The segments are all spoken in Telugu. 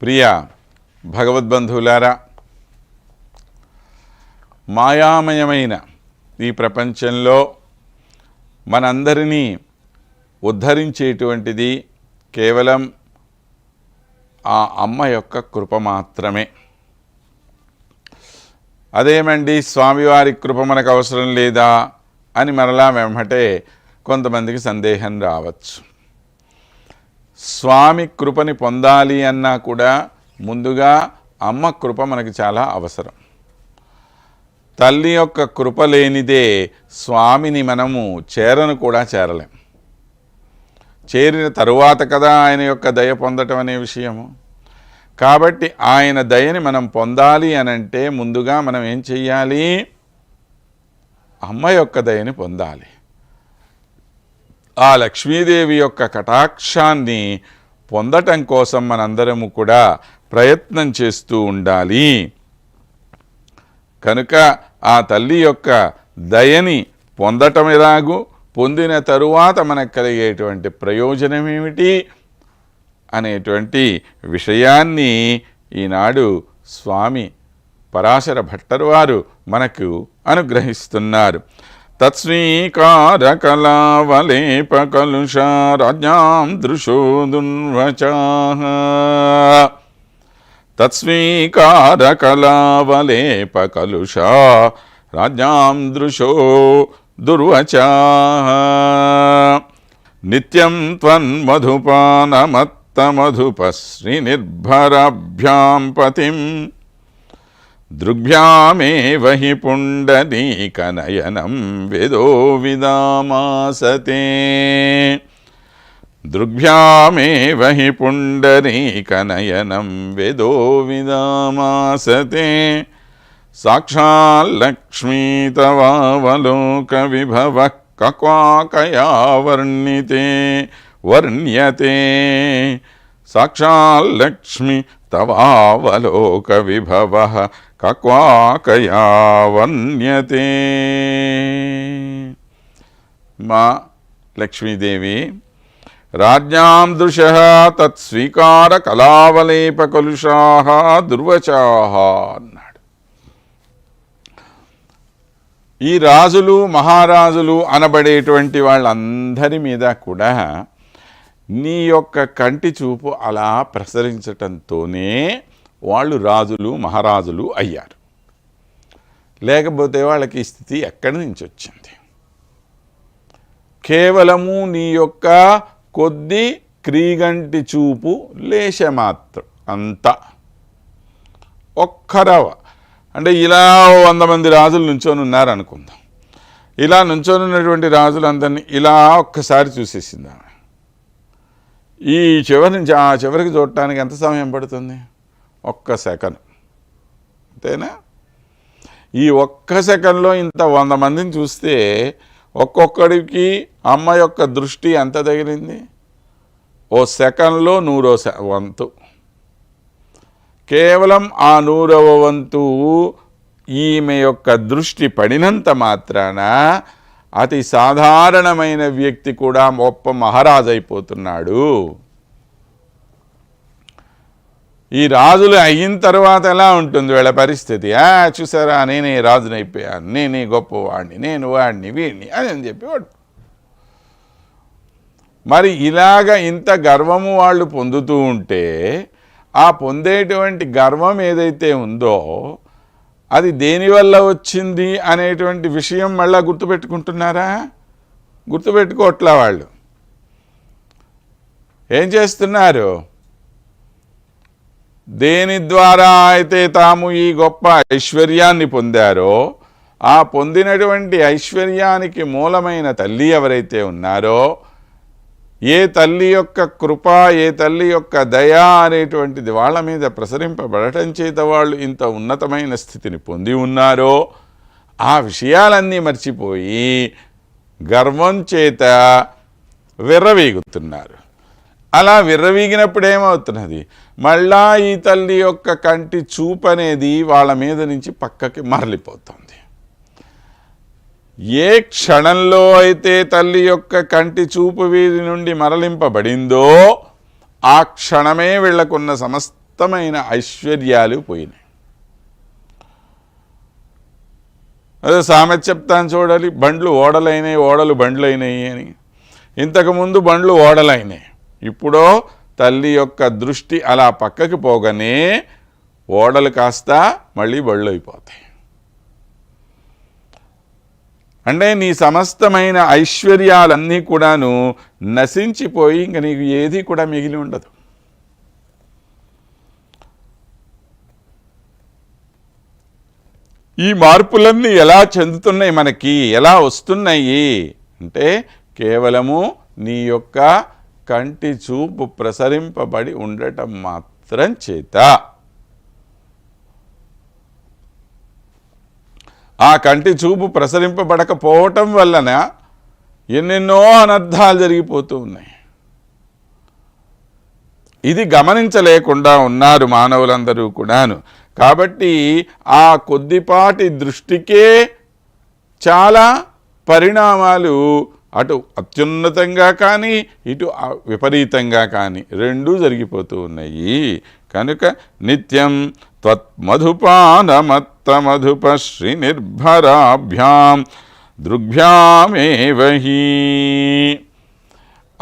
ప్రియ భగవద్బంధువులారా మాయామయమైన ఈ ప్రపంచంలో మనందరినీ ఉద్ధరించేటువంటిది కేవలం ఆ అమ్మ యొక్క కృప మాత్రమే. అదేమండి స్వామివారి కృప మనకు అవసరం లేదా అని మరలా వెంబటే కొంతమందికి సందేహం రావచ్చు. స్వామి కృపని పొందాలి అన్నా కూడా ముందుగా అమ్మ కృప మనకి చాలా అవసరం. తల్లి యొక్క కృప లేనిదే స్వామిని మనము చేరను కూడా చేరలేం. చేరిన తరువాత కదా ఆయన యొక్క దయ పొందటం అనే విషయము. కాబట్టి ఆయన దయని మనం పొందాలి అనంటే ముందుగా మనం ఏం చెయ్యాలి? అమ్మ యొక్క దయని పొందాలి. ఆ లక్ష్మీదేవి యొక్క కటాక్షాన్ని పొందటం కోసం మనందరము కూడా ప్రయత్నం చేస్తూ ఉండాలి. కనుక ఆ తల్లి యొక్క దయని పొందటం ఎలాగూ? పొందిన తరువాత మనకు కలిగేటువంటి ప్రయోజనం ఏమిటి అనేటువంటి విషయాన్ని ఈనాడు స్వామి పరాశర భట్టరు వారు మనకు అనుగ్రహిస్తున్నారు. తత్స్వీకారకలావలేప కలుషారాజ్ఞాం దృశో దుర్వచా దృశో దుర్వచా. నిత్యం త్వన్మధుపానమత్తమధుపశ్రీనిర్భరాభ్యాం పతిం దృగ్భ్యామేవ హి పుండరీకనయనం వేదో విదామాసతే. దృగ్భ్యామేవ హి పుండరీకనయనం వేదో విదామాసతే. సాక్షాల్లక్ష్మీతవలోక విభవ కక్వాకయా వర్ణితే వర్ణ్యతే. సాక్షాల్లక్ష్మి తవావలోక విభవ కక్వాకయా వన్యతే మా లక్ష్మీదేవి రాజ్ఞాం దృశ తత్స్వీకార కళావలేపకలుషా దుర్వచా అన్నాడు. ఈ రాజులు మహారాజులు అనబడేటువంటి వాళ్ళందరి మీద కూడా నీ యొక్క కంటి చూపు అలా ప్రసరించటంతోనే వాళ్ళు రాజులు మహారాజులు అయ్యారు. లేకపోతే వాళ్ళకి స్థితి ఎక్కడి నుంచి వచ్చింది? కేవలము నీ యొక్క కొద్ది క్రీగంటి చూపు లేశమాత్రం అంత. ఒక్కరవ అంటే ఇలా వంద మంది రాజులు నుంచొని ఉన్నారు అనుకుందాం ఇలా నుంచొని ఉన్నటువంటి రాజులందరినీ ఇలా ఒక్కసారి చూసేసింది ఆమె ఈ చివరి నుంచి ఆ చివరికి చూడటానికి ఎంత సమయం పడుతుంది? ఒక్క సెకండ్. అంతేనా? ఈ ఒక్క సెకండ్లో ఇంత వంద మందిని చూస్తే ఒక్కొక్కడికి అమ్మ యొక్క దృష్టి ఎంత తగిలింది? ఓ సెకండ్లో నూరో సె- వంతు. కేవలం ఆ నూరవ వంతు ఈమె యొక్క దృష్టి పడినంత మాత్రాన అతి సాధారణమైన వ్యక్తి కూడా గొప్ప మహారాజు అయిపోతున్నాడు ఈ రాజులు అయిన తర్వాత ఎలా ఉంటుంది వీళ్ళ పరిస్థితి? ఆ చూసారా నేనే రాజునైపోయాను. నేనే గొప్పవాడిని నేను వాడిని వీడిని అని అని చెప్పి మరి ఇలాగ ఇంత గర్వము వాళ్ళు పొందుతూ ఉంటే ఆ పొందేటువంటి గర్వం ఏదైతే ఉందో అది దేనివల్ల వచ్చింది అనేటువంటి విషయం మళ్ళా గుర్తుపెట్టుకుంటున్నారా? గుర్తుపెట్టుకోవట్లా వాళ్ళు. ఏం చేస్తున్నారు? దేని ద్వారా అయితే తాము ఈ గొప్ప ఐశ్వర్యాన్ని పొందారో ఆ పొందినటువంటి ఐశ్వర్యానికి మూలమైన తల్లి ఎవరైతే ఉన్నారో ఏ తల్లి యొక్క కృప ఏ తల్లి యొక్క దయ అనేటువంటిది వాళ్ళ మీద ప్రసరింపబడటం చేత వాళ్ళు ఇంత ఉన్నతమైన స్థితిని పొంది ఉన్నారో ఆ విషయాలన్నీ మర్చిపోయి గర్వం చేత విర్రవీగుతున్నారు. అలా విర్రవీగినప్పుడు ఏమవుతున్నది మళ్ళా ఈ తల్లి యొక్క కంటి చూపు అనేది వాళ్ళ మీద నుంచి పక్కకి మరలిపోతుంది. ఏ క్షణంలో అయితే తల్లి యొక్క కంటి చూపు వీరి నుండి మరలింపబడిందో ఆ క్షణమే వీళ్ళకున్న సమస్తమైన ఐశ్వర్యాలు పోయినాయి. అదే సామెత చెప్తాను చూడాలి బండ్లు ఓడలైనాయి ఓడలు బండ్లైనవి అని. ఇంతకుముందు బండ్లు ఓడలైనాయి. ఇప్పుడో తల్లి యొక్క దృష్టి అలా పక్కకి పోగానే ఓడలు కాస్త మళ్ళీ బళ్ళు అయిపోతాయి. అంటే నీ సమస్తమైన ఐశ్వర్యాలన్నీ కూడాను నశించిపోయి ఇంక నీకు ఏది కూడా మిగిలి ఉండదు. ఈ మార్పులన్నీ ఎలా చెందుతున్నాయి మనకి ఎలా వస్తున్నాయి అంటే కేవలము నీ యొక్క కంటి చూపు ప్రసరింపబడి ఉండటం మాత్రం చేత. ఆ కంటి చూపు ప్రసరింపబడకపోవటం వలన ఎన్నెన్నో అనర్థాలు జరిగిపోతూ ఉన్నాయి. ఇది గమనించలేకుండా ఉన్నారు మానవులందరూ కూడాను. కాబట్టి ఆ కొద్దిపాటి దృష్టికే చాలా పరిణామాలు అటు అత్యున్నతంగా కానీ ఇటు విపరీతంగా కానీ రెండూ జరిగిపోతూ ఉన్నాయి. కనుక నిత్యం త్వత్మధుపానమత్త మధుప శ్రీ నిర్భరాభ్యాం దృగ్భ్యామేవహీ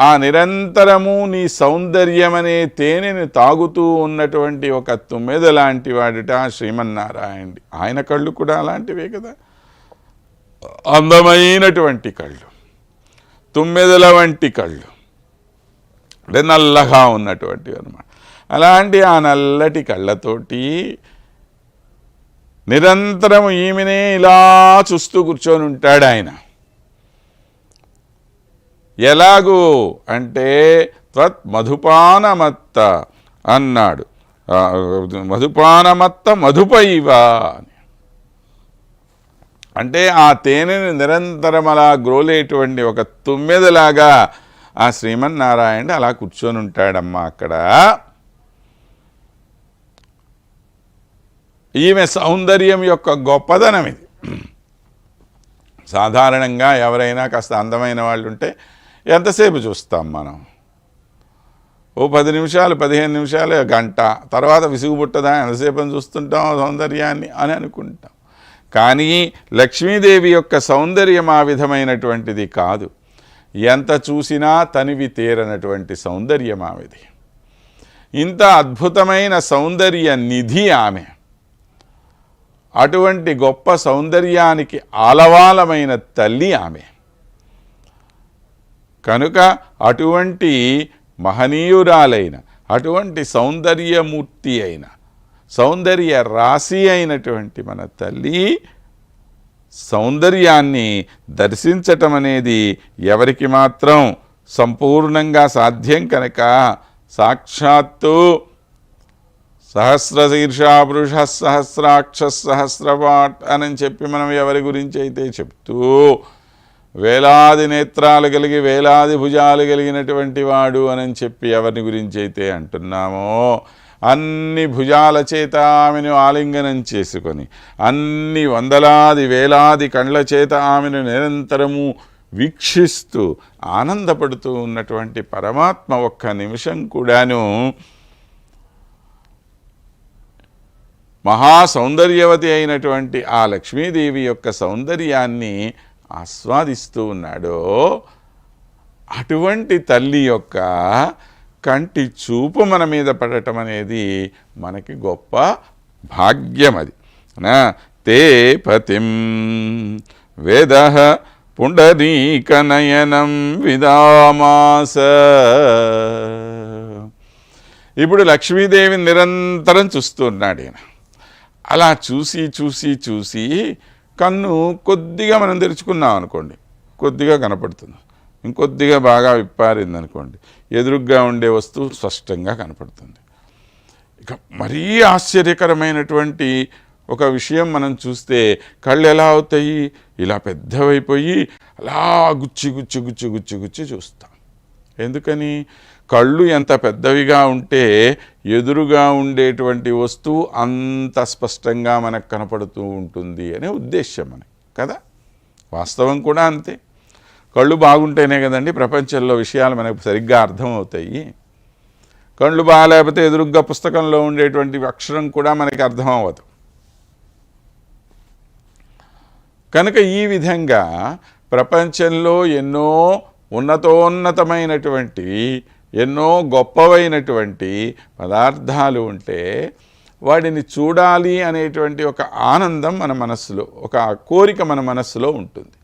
ఆ నిరంతరము నీ సౌందర్యమనే తేనెని తాగుతూ ఉన్నటువంటి ఒక తుమ్మెద లాంటి వాడిట శ్రీమన్నారాయణుడి. ఆయన కళ్ళు కూడా అలాంటివే కదా? అందమైనటువంటి కళ్ళు. తుమ్మెదల వంటి కళ్ళు. అంటే నల్లగా ఉన్నటువంటివి అనమాట అలాంటి ఆ నల్లటి కళ్ళతోటి నిరంతరం ఈమెనే ఇలా చూస్తూ కూర్చొని ఉంటాడు ఆయన. ఎలాగూ అంటే త్వత్ మధుపానమత్త అన్నాడు. మధుపానమత్త మధుపైవా అని. అంటే ఆ తేనెని నిరంతరం అలా గ్రోలేటువంటి ఒక తుమ్మెదలాగా ఆ శ్రీమన్నారాయణ అలా కూర్చొని ఉంటాడమ్మా అక్కడ. ఈమె సౌందర్యం యొక్క గొప్పదనం ఇది. సాధారణంగా ఎవరైనా కాస్త అందమైన వాళ్ళు ఉంటే ఎంతసేపు చూస్తాం మనం? ఓ పది నిమిషాలు పదిహేను నిమిషాలు గంట. తర్వాత విసుగు పుట్టదా ఎంతసేపు చూస్తుంటాం ఆ సౌందర్యాన్ని అని అనుకుంటాం. కానీ లక్ష్మీదేవి యొక్క సౌందర్యం ఆ విధమైనటువంటిది కాదు. ఎంత చూసినా తనివి తీరనటువంటి సౌందర్యం ఆమెది. ఇంత అద్భుతమైన సౌందర్య నిధి ఆమె. అటువంటి గొప్ప సౌందర్యానికి ఆలవాలమైన తల్లి ఆమె. కనుక అటువంటి మహనీయురాలైన అటువంటి సౌందర్యమూర్తి అయిన సౌందర్య రాశి అయినటువంటి మన తల్లి సౌందర్యాన్ని దర్శించటం అనేది ఎవరికి మాత్రం సంపూర్ణంగా సాధ్యం కనుక సాక్షాత్తు సహస్రశీర్షాపురుష సహస్రాక్ష సహస్రపాట్ అని చెప్పి మనం ఎవరి గురించి అయితే చెప్తూ వేలాది నేత్రాలు కలిగి వేలాది భుజాలు కలిగినటువంటి వాడు అని చెప్పి ఎవరిని గురించి అయితే అంటున్నామో అన్ని భుజాల చేత ఆమెను ఆలింగనం చేసుకొని అన్ని వందలాది వేలాది కండ్ల చేత ఆమెను నిరంతరము వీక్షిస్తూ ఆనందపడుతూ ఉన్నటువంటి పరమాత్మ ఒక్క నిమిషం కూడాను మహా సౌందర్యవతి అయినటువంటి ఆ లక్ష్మీదేవి యొక్క సౌందర్యాన్ని ఆస్వాదిస్తూ ఉన్నాడో అటువంటి తల్లి యొక్క కంటి చూపు మన మీద పడటం అనేది మనకి గొప్ప భాగ్యం అది. నా తే పతిం వేద పుండరీకనయనం విదామాస ఇప్పుడు లక్ష్మీదేవిని నిరంతరం చూస్తున్నాడు ఈయన. అలా చూసి చూసి చూసి కన్ను కొద్దిగా మనం తెరుచుకున్నాం అనుకోండి కొద్దిగా కనపడుతుంది. ఇంకొద్దిగా బాగా విప్పారింది అనుకోండి ఎదురుగ్గా ఉండే వస్తువు స్పష్టంగా కనపడుతుంది. ఇక మరీ ఆశ్చర్యకరమైనటువంటి ఒక విషయం మనం చూస్తే కళ్ళు ఎలా అవుతాయి? ఇలా పెద్దవైపోయి అలా గుచ్చి గుచ్చి గుచ్చి గుచ్చి గుచ్చి చూస్తాం. ఎందుకని? కళ్ళు ఎంత పెద్దవిగా ఉంటే ఎదురుగా ఉండేటువంటి వస్తువు అంత స్పష్టంగా మనకు కనపడుతూ ఉంటుంది అనే ఉద్దేశ్యం మనకి కదా? వాస్తవం కూడా అంతే. కళ్ళు బాగుంటేనే కదండి ప్రపంచంలో విషయాలు మనకు సరిగ్గా అర్థమవుతాయి. కళ్ళు బాగాలేకపోతే ఎదురుగ్గా పుస్తకంలో ఉండేటువంటి అక్షరం కూడా మనకి అర్థం అవ్వదు కనుక ఈ విధంగా ప్రపంచంలో ఎన్నో ఉన్నతోన్నతమైనటువంటి ఎన్నో గొప్పవైనటువంటి పదార్థాలు ఉంటే వాటిని చూడాలి అనేటువంటి ఒక ఆనందం మన మనస్సులో ఒక కోరిక మన మనస్సులో ఉంటుంది.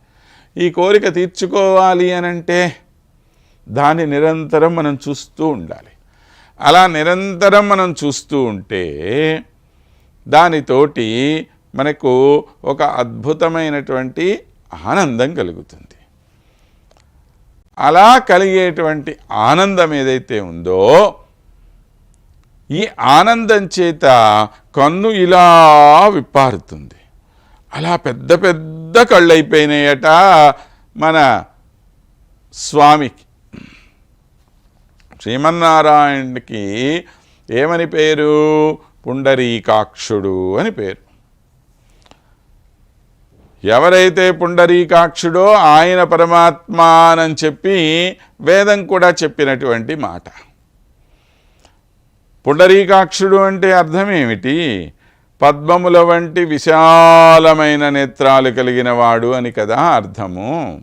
ఈ కోరిక తీర్చుకోవాలి అనంటే దాన్ని నిరంతరం మనం చూస్తూ ఉండాలి. అలా నిరంతరం మనం చూస్తూ ఉంటే దానితోటి మనకు ఒక అద్భుతమైనటువంటి ఆనందం కలుగుతుంది. అలా కలిగేటువంటి ఆనందం ఏదైతే ఉందో ఈ ఆనందం చేత కన్ను ఇలా విప్పారుతుంది. అలా పెద్ద పెద్ద కళ్ళు అయిపోయినాయట మన స్వామికి. శ్రీమన్నారాయణకి ఏమని పేరు? పుండరీకాక్షుడు అని పేరు. ఎవరైతే పుండరీకాక్షుడో ఆయన పరమాత్మానని చెప్పి వేదం కూడా చెప్పినటువంటి మాట. పుండరీకాక్షుడు అంటే అర్థం ఏమిటి పద్మముల వంటి విశాలమైన నేత్రాలు కలిగిన వాడు అని కదా అర్థము.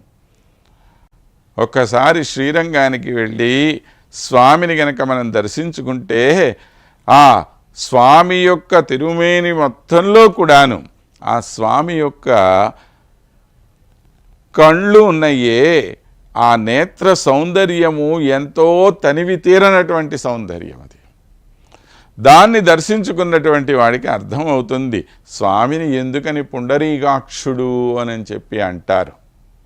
ఒక్కసారి శ్రీరంగానికి వెళ్ళి స్వామిని గనక మనం దర్శించుకుంటే ఆ స్వామి యొక్క తిరుమేని మొత్తంలో కూడాను ఆ స్వామి యొక్క కళ్ళు ఉన్నాయే ఆ నేత్ర సౌందర్యము ఎంతో తనివి తీరనటువంటి సౌందర్యం అది. దాన్ని దర్శించుకున్నటువంటి వాడికి అర్థమవుతుంది. స్వామిని ఎందుకని పుండరీకాక్షుడు అని చెప్పి అంటారు.